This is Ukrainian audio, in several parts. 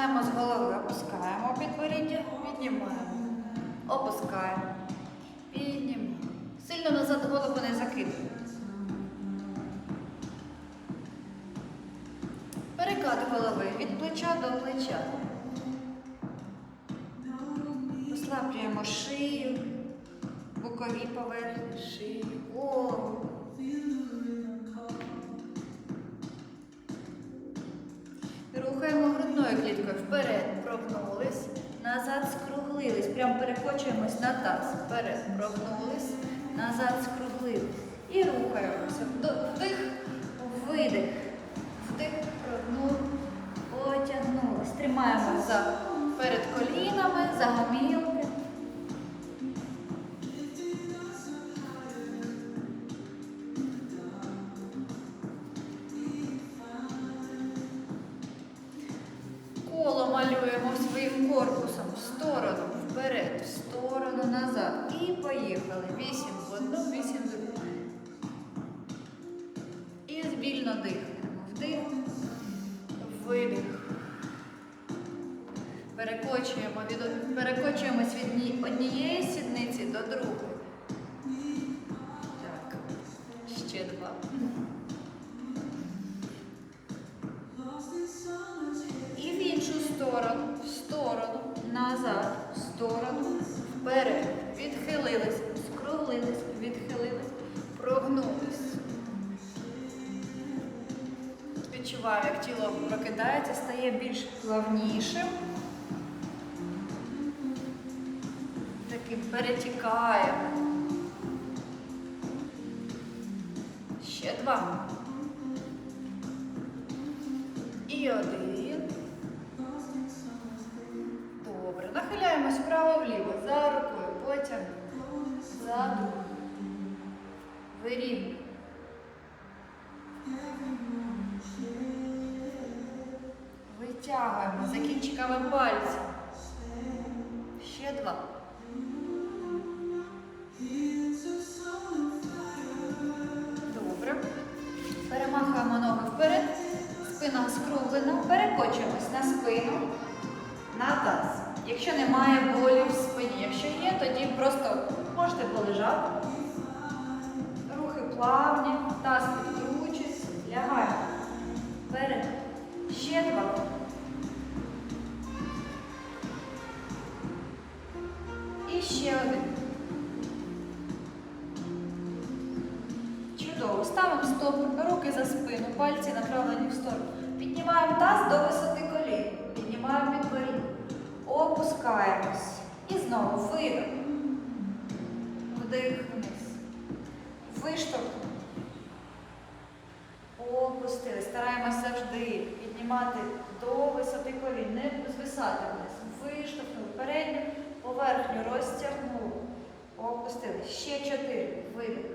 Починаємо з голови. Опускаємо підборіддя, піднімаємо. Опускаємо. Піднімаємо. Сильно назад голову не закидуємо. Перекат голови від плеча до плеча. Грудною кліткою вперед, прогнулись, назад скруглились. Прям перекочуємось на таз. Вперед, прогнулись, назад скруглились. І рухаємося. Вдих, видих. Вдих, прогнув, потягнулись. Тримаємо за перед колінами, за гомілки. Перекочуємо від, перекочуємось від однієї сідниці до другої. Таким перетікає. Ще два. Спина скруглена. Перекочуємось на спину, на таз. Якщо немає болі в спині, якщо є, тоді просто можете полежати. Рухи плавні, таз підкручується, лягаємо. Вперед. Ще два. І ще один. Чудово. Ставимо стопи, руки за спину, пальці направлені в сторону. Піднімаємо таз до висоти колін. Піднімаємо підборіддя. Опускаємось. І знову видих. Вдих вниз. Виштовхнув. Опустили. Стараємося завжди піднімати до висоти колін, не звисати вниз. Виштовхнули. Передню поверхню розтягнули. Опустили. Ще чотири. Видих.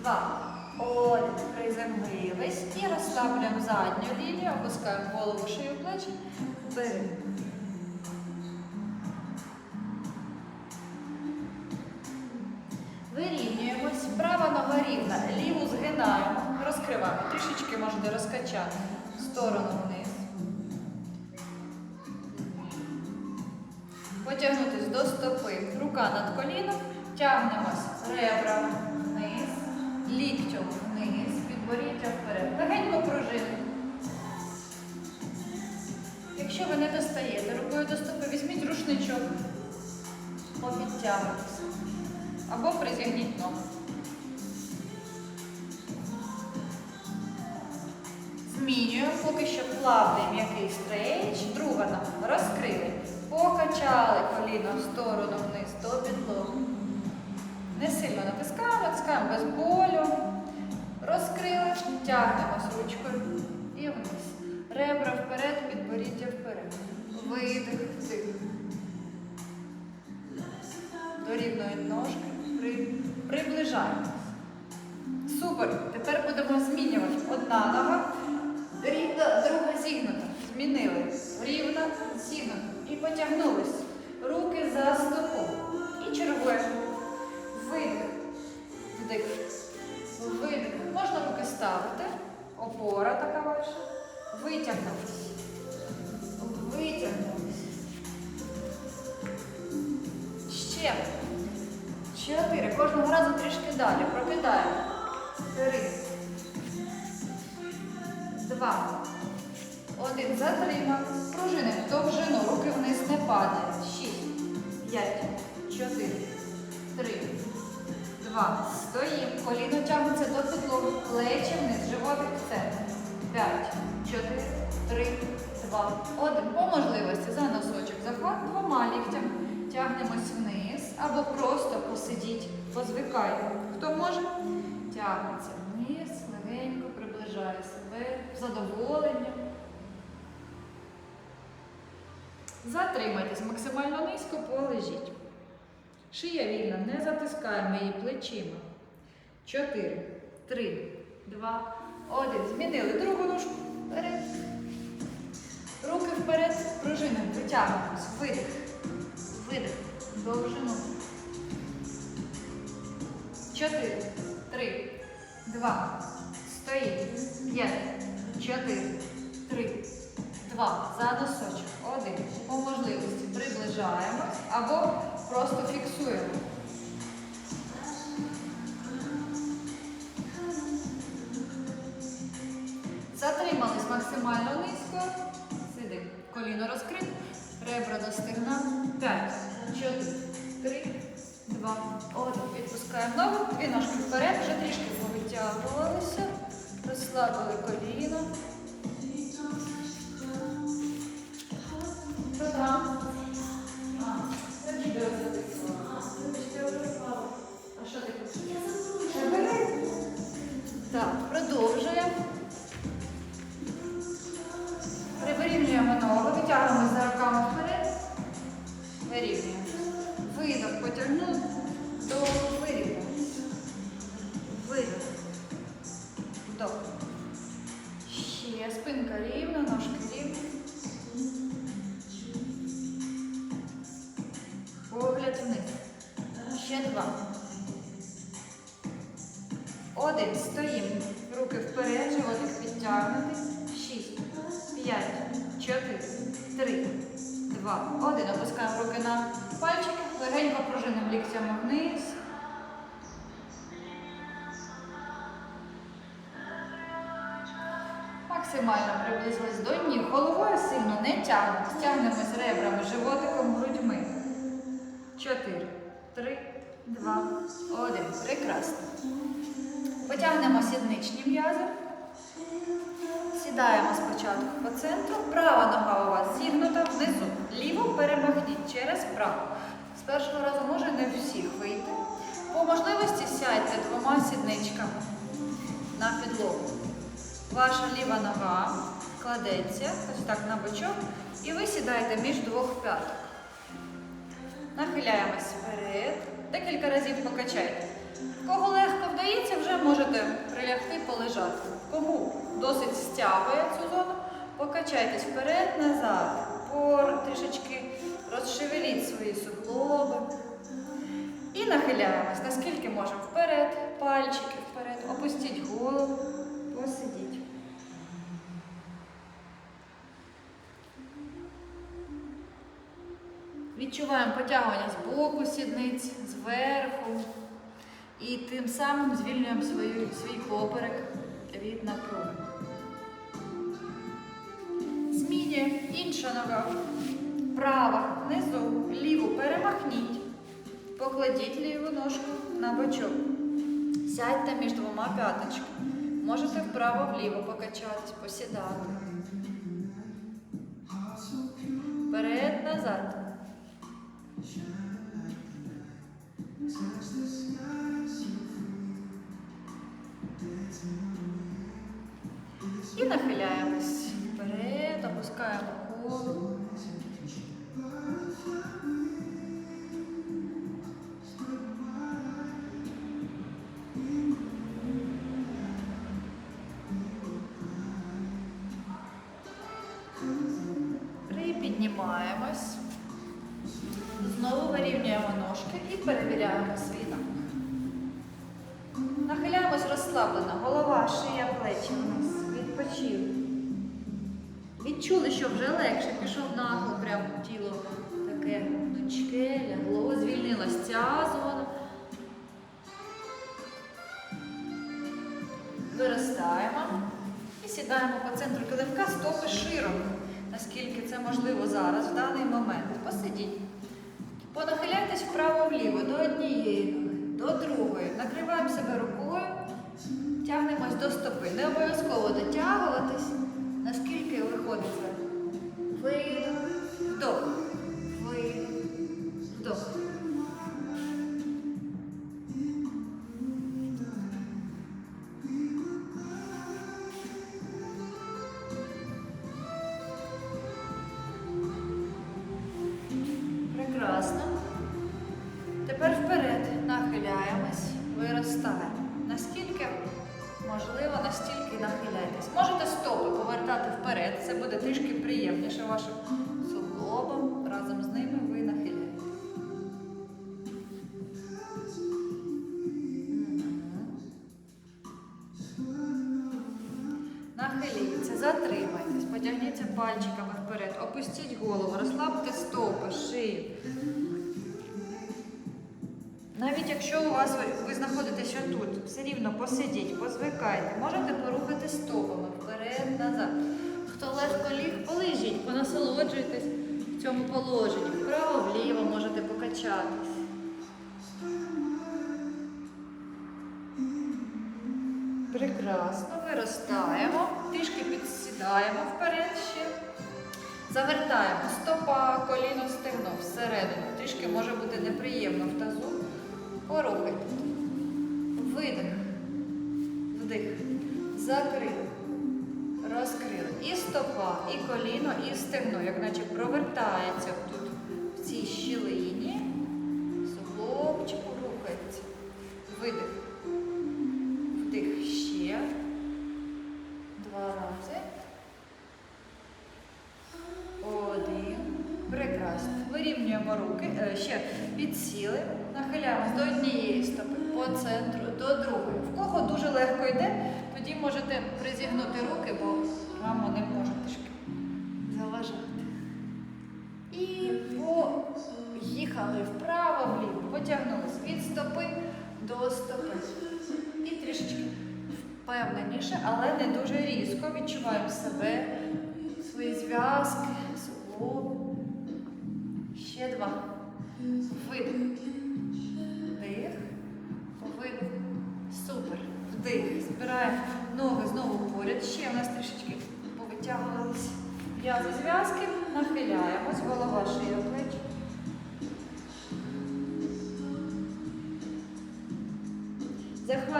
Два. Один. Приземлились. І розслаблюємо задню лінію. Опускаємо голову, шию, плечі. Вперед. Вирівнюємось. Права нога рівна. Ліву згинаємо. Розкриваємо. Трішечки можете розкачати. Сторону вниз. Потягнутись до стопи. Рука над коліном. Тягнемось ребра вниз. Ліктем вниз. Підборіддя вперед. Легенько пружини. Якщо ви не достаєте рукою до стопи, візьміть рушничок. Попідтягуйтеся. Або призігніть ногу. Змінюємо поки що плавний м'який стрейч. Друга нога. Розкрили. Покачали коліно в сторону вниз до підлоги. Не сильно натискаємо, натискаємо без болю. Розкрили, тягнемо з ручкою і вниз. Ребра вперед, підборіддя вперед. Видих, вдих. До рівної ножки при... приближаємось. Супер. Тепер будемо змінювати одна нога. Два. Стоїмо. Коліно тягнеться до підлоги. Плечі вниз. Животик в центр. П'ять. Чотири. Три. Два. Один. По можливості за носочок. Захват двома ліктями. Тягнемось вниз або просто посидіть. Позвикайте. Хто може? Тягнеться вниз, легенько приближає себе з задоволенням. Затримайтесь максимально низько, полежіть. Шия вільна, не затискаємо її плечима. Чотири, три, два, один. Змінили другу ножку. Вперед. Руки вперед, пружини, витягуємось. Видих. Видих. Довжину. Чотири, три, два. Стоїть. П'ять, чотири, три, два. За носочок. Один. По можливості приближаємось або просто фіксуємо. Затримались максимально низько. Сиди. Коліно розкрите. Ребра до стегна. П'ять, чотири, три, два, один. Відпускаємо ногу. Дві ножки вперед. Вже трішки повитягувалися. Розслабили коліно. Погляд. Ще два. Один. Стоїмо. Руки вперед, животик підтягнутий. Шість. П'ять. Чотири. Три. Два. Один. Опускаємо руки на пальчики. Легенько пружинимо ліктями вниз. Максимально приблизились до ніг. Головою сильно не тягнемо. Стягнемось ребрами, животиком, грудьми. Чотири. Три. Два. Один. Прекрасно. Потягнемо сідничні м'язи. Сідаємо спочатку по центру. Права нога у вас зігнута внизу. Ліву перемахніть через праву. З першого разу може не всіх вийти. По можливості сядьте двома сідничками на підлогу. Ваша ліва нога кладеться ось так на бочок, і ви сідаєте між двох п'яток. Нахиляємось вперед. Декілька разів покачайте. Кого легко вдається, вже можете прилягти, полежати. Кому досить стягує цю зону, покачайтесь вперед, назад. Пор трішечки розшевеліть свої суглоби. І нахиляємось, наскільки можемо вперед, пальчики вперед, опустіть голову, посидіть. Відчуваємо потягування з боку сідниць, зверху. І тим самим звільнюємо свою, свій поперек від напруги. Змінюємо інша нога. Права внизу, ліву перемахніть. Покладіть ліву ножку на бочок. Сядьте між двома п'яточками. Можете вправо-вліво покачатись, посідати. Вперед, назад. І нахиляємось вперед, опускаємо голову. Відчули, що вже легше пішов нахил, прямо тіло таке гнучке, лягло, звільнилась ця зона. Виростаємо і сідаємо по центру килимка стопи широко, наскільки це можливо зараз, в даний момент. Посидіть. Понахиляйтесь вправо-вліво до однієї ноги, до другої. Накриваємо себе рукою, тягнемось до стопи. Не обов'язково дотягуватись, наскільки виходить. Ви вдох, опустіть голову, розслабте стопи, шию. Навіть якщо у вас ви, знаходитесь отут, все рівно посидіть, позвикайте, можете порухати стопами вперед, назад. Хто легко ліг, полежіть, понасолоджуйтесь в цьому положенні. Вправо, вліво можете покачатись. Прекрасно, виростаємо, трішки підсідаємо вперед ще. Завертаємо стопа, коліно, стегно всередину. Трішки може бути неприємно в тазу. Порухайте. Видих. Вдих. Закрили. Розкрили. І стопа, і коліно, і стегно, як наче провертається тут в цій щілині. Поїхали вправо, вліво. Потягнулись від стопи до стопи. І трішечки впевненіше, але не дуже різко. Відчуваємо себе, свої зв'язки, суглоби. Ще два. Видих. Вдих. Видих. Супер. Вдих. Збираємо ноги знову поряд. Ще в нас трішечки повитягувалися. М'язи зв'язки. Нахиляємось. Голова, шия, плечі.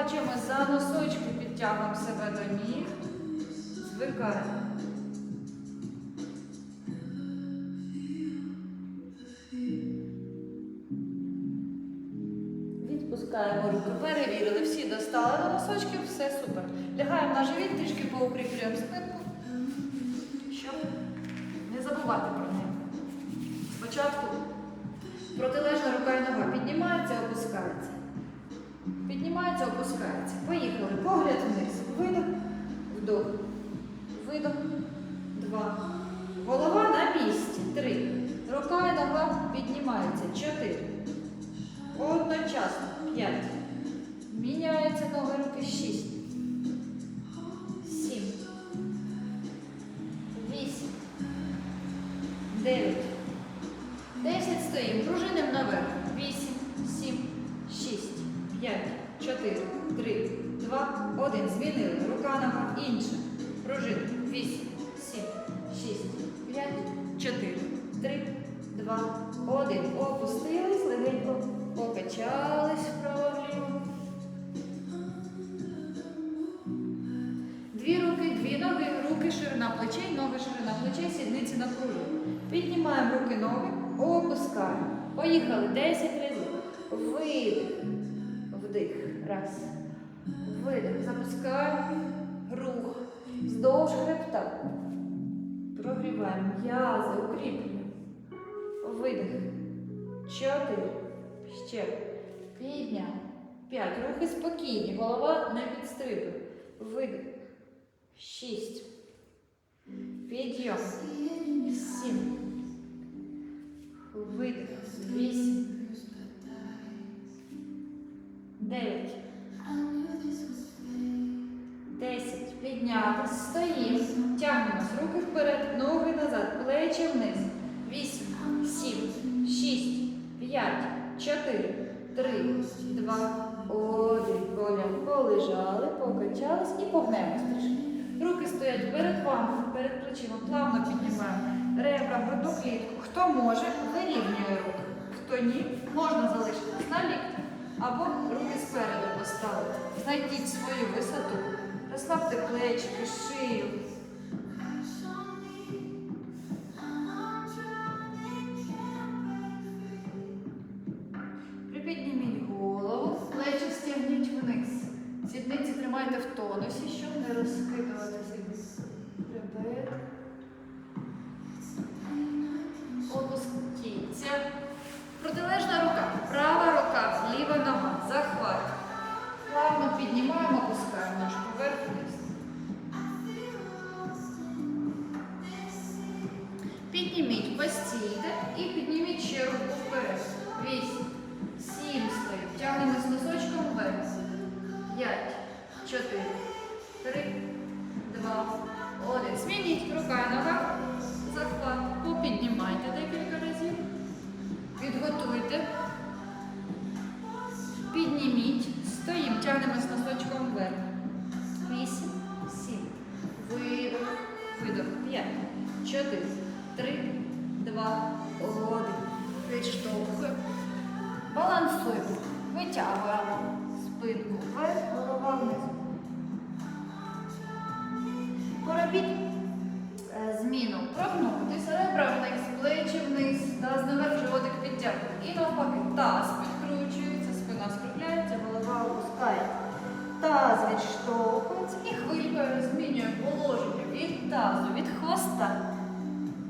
Захвачуємо за носочки, підтягуємо себе до ніг. Звикаємо. Відпускаємо руки. Перевірили, всі достали до носочків, все супер. Лягаємо на живіт, трішки поукріплюємо спинку, щоб не забувати Міняються ноги руки. Шість. Сім. Вісім. Дев'ять. Десять стоїмо. Пружинимо наверх. Вісім, сім, шість, п'ять, чотири, три, два, один. Змінили. Рука, нога, інша. Руки, ноги, опускаємо. Поїхали 10 разів. Видих. Вдих. Раз. Видих. Запускаємо. Рух. Вздовж хребта. Прогріваємо м'язи, укріплюємо. Видих. чотири. Ще. Підняв. П'ять. Рухи спокійні. Голова не підстрибує. Видих. Шість. Підйом. Сім. Видих. Вісім. Дев'ять. Десять. Піднятись. Стоїмо. Тягнемось. Руки вперед, ноги назад, плечі вниз. Вісім, сім, шість, п'ять, чотири, три, два, один. Поля- Полежали, покачались і погнемось трішки. Руки стоять перед вами, перед плечима, плавно піднімаємо. Ребра, грудну клітку. Хто може, вирівнює руки. Хто ні, можна залишитись на лікті або руки спереду поставити. Знайдіть свою висоту. Розслабте плечики, шию. Припідніміть голову, плечі стягніть вниз. Сідниці тримайте в тонусі, щоб не розкидуватися. Хребет. Відштовхується і хвилькою змінює положення від тазу, від хвоста.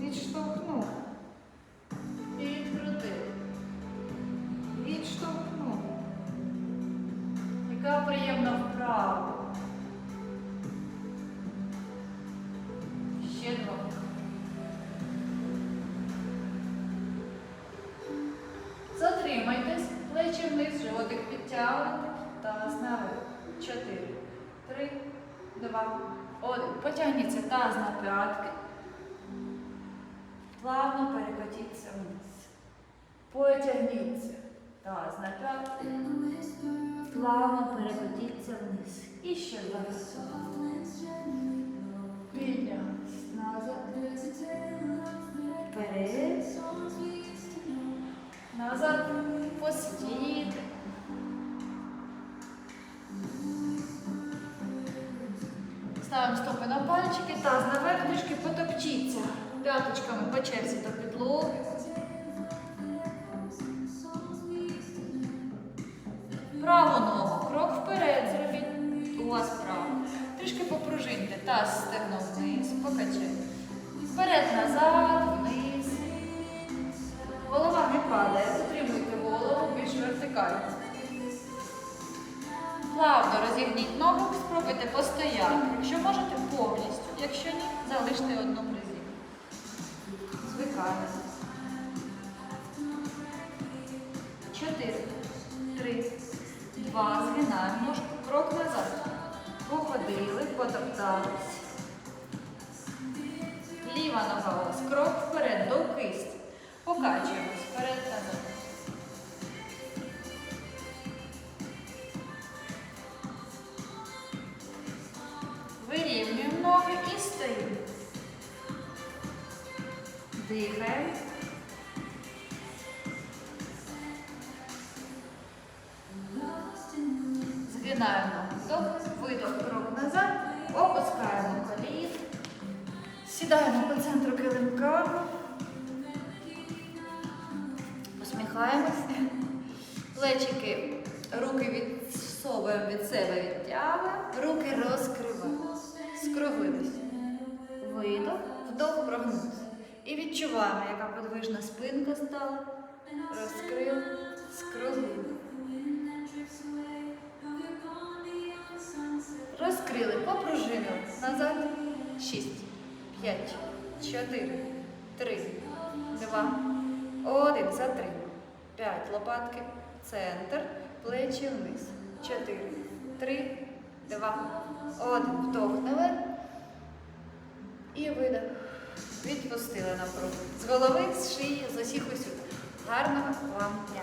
Відштовхнув. Потягніться таз на п'ятки. Плавно перекотіться вниз. І ще рази. Піднялись назад. Вперед. Назад. Посидіти. Ставимо стопи на пальчики, таз наверх, трішки потопчіться. П'яточками по черзі до підлоги. Спробуйте постояти. Якщо можете, повністю. Якщо ні, залиште одну Amen відчуваємо, яка подвижна спинка стала. розкрили, скруглили. Розкрили, попружинили. Назад. Шість, п'ять, чотири, три, два, один. Затримали. П'ять. Лопатки. Центр. Плечі вниз. Чотири, три, два, один. Вдох. І видох. Відпустили напругу. З голови, з шиї, з усіх усюди. Гарного вам дня.